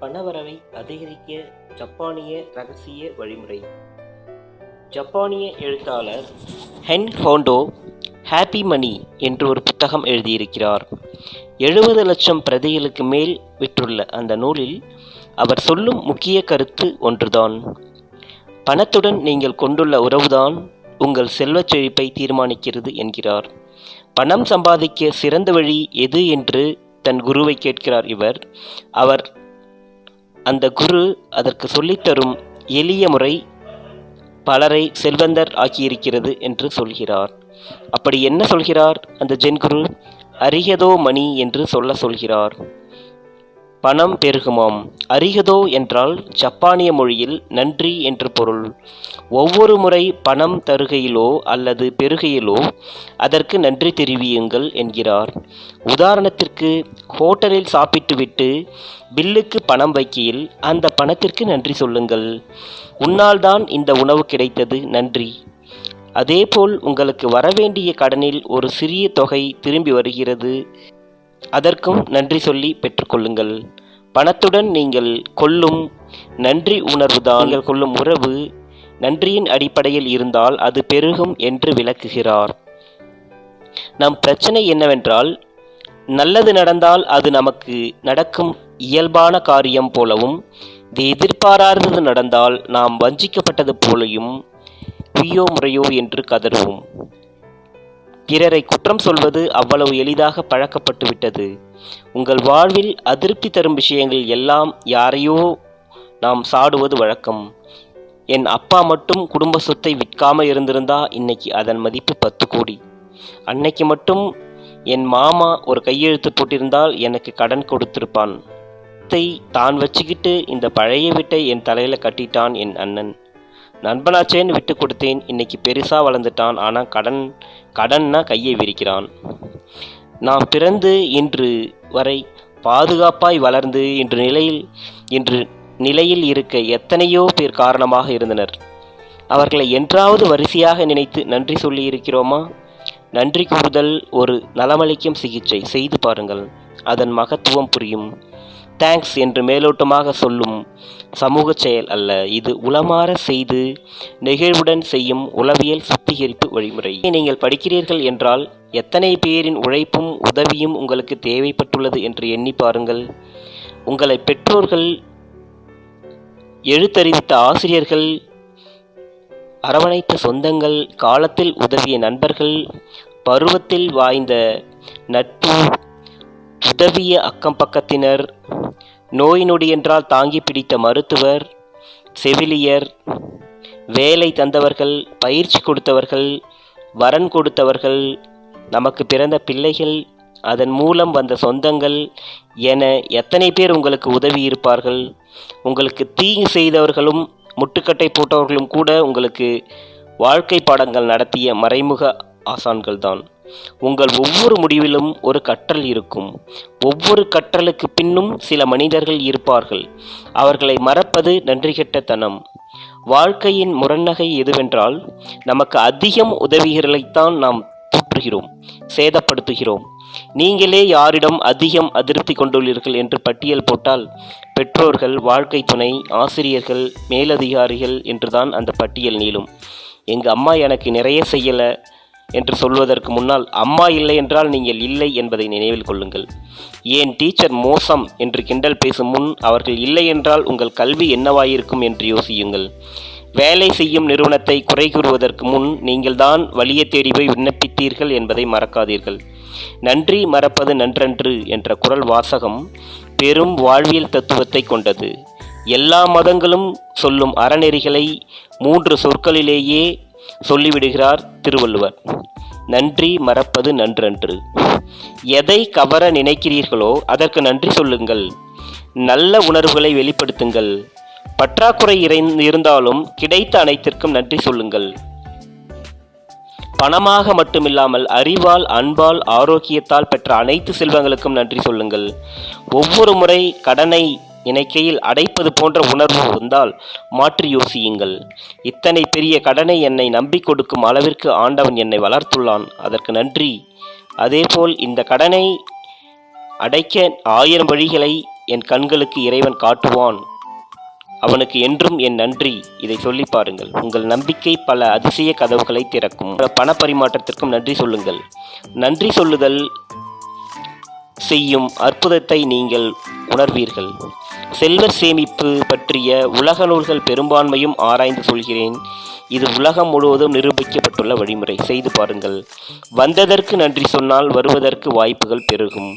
பணவரவை அதிகரிக்க ஜப்பானிய ரகசிய வழிமுறை. ஜப்பானிய எழுத்தாளர் ஹென் ஹோண்டோ ஹாப்பி மணி என்று ஒரு புத்தகம் எழுதியிருக்கிறார். எழுபது லட்சம் பிரதிகளுக்கு மேல் விற்றுள்ள அந்த நூலில் அவர் சொல்லும் முக்கிய கருத்து ஒன்றுதான். பணத்துடன் நீங்கள் கொண்டுள்ள உறவுதான் உங்கள் செல்வச் செழிப்பை தீர்மானிக்கிறது என்கிறார். பணம் சம்பாதிக்க சிறந்த வழி எது? என்று தன் குருவை கேட்கிறார் இவர். அவர் அந்த குரு அதற்கு சொல்லித்தரும் எளிய முறை பலரை செல்வந்தர் ஆக்கியிருக்கிறது என்று சொல்கிறார். அப்படி என்ன சொல்கிறார்? அந்த ஜென்குரு அரியதோ மணி என்று சொல்ல சொல்கிறார். பணம் பெருகுமாம். அரிகதோ என்றால் ஜப்பானிய மொழியில் நன்றி என்று பொருள். ஒவ்வொரு முறை பணம் தருகையிலோ அல்லது பெருகையிலோ அதற்கு நன்றி தெரிவியுங்கள் என்கிறார். உதாரணத்திற்கு ஹோட்டலில் சாப்பிட்டுவிட்டு பில்லுக்கு பணம் வைக்கையில் அந்த பணத்திற்கு நன்றி சொல்லுங்கள். உன்னால்தான் இந்த உணவு கிடைத்தது நன்றி. அதேபோல் உங்களுக்கு வரவேண்டிய கடனில் ஒரு சிறிய தொகை திரும்பி வருகிறது. அதற்கும் நன்றி சொல்லி பெற்றுக்கொள்ளுங்கள். பணத்துடன் நீங்கள் கொள்ளும் நன்றி உணர்வுதான். நீங்கள் கொள்ளும் உறவு நன்றியின் அடிப்படையில் இருந்தால் அது பெருகும் என்று விளக்குகிறார். நம் பிரச்சனை என்னவென்றால் நல்லது நடந்தால் அது நமக்கு நடக்கும் இயல்பான காரியம் போலவும் இது எதிர்பாராதது நடந்தால் நாம் வஞ்சிக்கப்பட்டது போலையும் உய்யோ முறையோ என்று கதறுவோம். பிறரை குற்றம் சொல்வது அவ்வளவு எளிதாக பழக்கப்பட்டு விட்டது உங்கள் வாழ்வில் அதிருப்தி தரும் விஷயங்கள் எல்லாம் யாரையோ நாம் சாடுவது வழக்கம். என் அப்பா மட்டும் குடும்ப சொத்தை விற்காம இருந்திருந்தா இன்னைக்கு அதன் மதிப்பு பத்து கோடி. அன்னைக்கு மட்டும் என் மாமா ஒரு கையெழுத்து போட்டிருந்தால் எனக்கு கடன் கொடுத்திருப்பான். தான் வச்சுக்கிட்டு இந்த பழைய வீட்டை என் தலையில் கட்டிட்டான் என் அண்ணன். நண்பனாச்சேன்னு விட்டு கொடுத்தேன். இன்னைக்கு பெருசாக வளர்ந்துட்டான். ஆனால் கடன் கடன்னா கையை விரிக்கிறான். நாம் பிறந்து இன்று வரை பாதுகாப்பாய் வளர்ந்து இன்று நிலையில் இன்று நிலையில் இருக்க எத்தனையோ பேர் காரணமாக இருந்தனர். அவர்களை என்றாவது வரிசையாக நினைத்து நன்றி சொல்லி இருக்கிறோமா நன்றி கூறுதல் ஒரு நலமளிக்கும் சிகிச்சை. செய்து பாருங்கள். அதன் மகத்துவம் புரியும். தேங்க்ஸ் என்று மேலோட்டமாக சொல்லும் சமூக செயல் அல்ல. இது உளமாற செய்து நெகிழ்வுடன் செய்யும் உளவியல் சுத்திகரிப்பு வழிமுறை. நீங்கள் படிக்கிறீர்கள் என்றால் எத்தனை பேரின் உழைப்பும் உதவியும் உங்களுக்கு தேவைப்பட்டுள்ளது என்று எண்ணி பாருங்கள். உங்களை பெற்றோர்கள் எழுத்தறிவித்த ஆசிரியர்கள் அரவணைத்த சொந்தங்கள் காலத்தில் உதவிய நண்பர்கள் பருவத்தில் வாய்ந்த நட்பு உதவிய அக்கம் பக்கத்தினர் நோய் நொடி என்றால் தாங்கி பிடித்த மருத்துவர் செவிலியர் வேலை தந்தவர்கள் பயிற்சி கொடுத்தவர்கள் வரன் கொடுத்தவர்கள் நமக்கு பிறந்த பிள்ளைகள் அதன் மூலம் வந்த சொந்தங்கள் என எத்தனை பேர் உங்களுக்கு உதவி இருப்பார்கள்? உங்களுக்கு தீங்கு செய்தவர்களும் முட்டுக்கட்டை போட்டவர்களும் கூட உங்களுக்கு வாழ்க்கை பாடங்கள் நடத்திய மறைமுக ஆசான்கள்தான். உங்கள் ஒவ்வொரு முடிவிலும் ஒரு கற்றல் இருக்கும். ஒவ்வொரு கற்றலுக்கு பின்னும் சில மனிதர்கள் இருப்பார்கள். அவர்களை மறப்பது நன்றிகெட்ட தனம். வாழ்க்கையின் முரண்நகை எதுவென்றால் நமக்கு அதிகம் உதவிகளைத்தான் நாம் தூற்றுகிறோம் சேதப்படுத்துகிறோம். நீங்களே யாரிடம் அதிகம் அதிருப்தி கொண்டுள்ளீர்கள் என்று பட்டியல் போட்டால் பெற்றோர்கள் வாழ்க்கை துணை ஆசிரியர்கள் மேலதிகாரிகள் என்றுதான் அந்த பட்டியல் நீளும். எங்கள் அம்மா எனக்கு நிறைய செய்யலை என்று சொல்வதற்கு முன்னால் அம்மா இல்லை என்றால் நீங்கள் இல்லை என்பதை நினைவில் கொள்ளுங்கள். ஏன் டீச்சர் மோசம் என்று கிண்டல் பேசும் முன் அவர்கள் இல்லை என்றால் உங்கள் கல்வி என்னவாயிருக்கும் என்று யோசியுங்கள். வேலை செய்யும் நிறுவனத்தை குறை கூறுவதற்கு முன் நீங்கள்தான் வழியை தேடி போய் விண்ணப்பித்தீர்கள் என்பதை மறக்காதீர்கள். நன்றி மறப்பது நன்றன்று என்ற குரல் வாசகம் பெரும் வாழ்வியல் தத்துவத்தை கொண்டது. எல்லா மதங்களும் சொல்லும் அறநெறிகளை மூன்று சொற்களிலேயே சொல்லிவிடுகிறார் திருவள்ளுவர். நன்றி மறப்பது நன்றன்று. எதை கவர நினைக்கிறீர்களோ அதற்கு நன்றி சொல்லுங்கள். நல்ல உணர்வுகளை வெளிப்படுத்துங்கள். பற்றாக்குறை இருந்தாலும் கிடைத்த அனைத்திற்கும் நன்றி சொல்லுங்கள். பணமாக மட்டுமில்லாமல் அறிவால் அன்பால் ஆரோக்கியத்தால் பெற்ற அனைத்து செல்வங்களுக்கும் நன்றி சொல்லுங்கள். ஒவ்வொரு முறை கடனை நினைக்கையில் அடைப்பது போன்ற உணர்வு வந்தால் மாற்றி யோசியுங்கள். இத்தனை பெரிய கடனை என்னை நம்பிக் கொடுக்கும் அளவிற்கு ஆண்டவன் என்னை வளர்த்துள்ளான். அதற்கு நன்றி. அதேபோல் இந்த கடனை அடைக்க ஆயிரம் வழிகளை என் கண்களுக்கு இறைவன் காட்டுவான். அவனுக்கு என்றும் என் நன்றி. இதை சொல்லி பாருங்கள். உங்கள் நம்பிக்கை பல அதிசய கதவுகளை திறக்கும். பண பரிமாற்றத்திற்கும் நன்றி சொல்லுங்கள். நன்றி சொல்லுதல் செய்யும் அற்புதத்தை நீங்கள் உணர்வீர்கள். செல்வர் சேமிப்பு பற்றிய உலக நூல்கள் பெரும்பான்மையும் ஆராய்ந்து சொல்கிறேன். இது உலகம் முழுவதும் நிரூபிக்கப்பட்டுள்ள வழிமுறை. செய்து பாருங்கள். வந்ததற்கு நன்றி சொன்னால் வருவதற்கு வாய்ப்புகள் பெருகும்.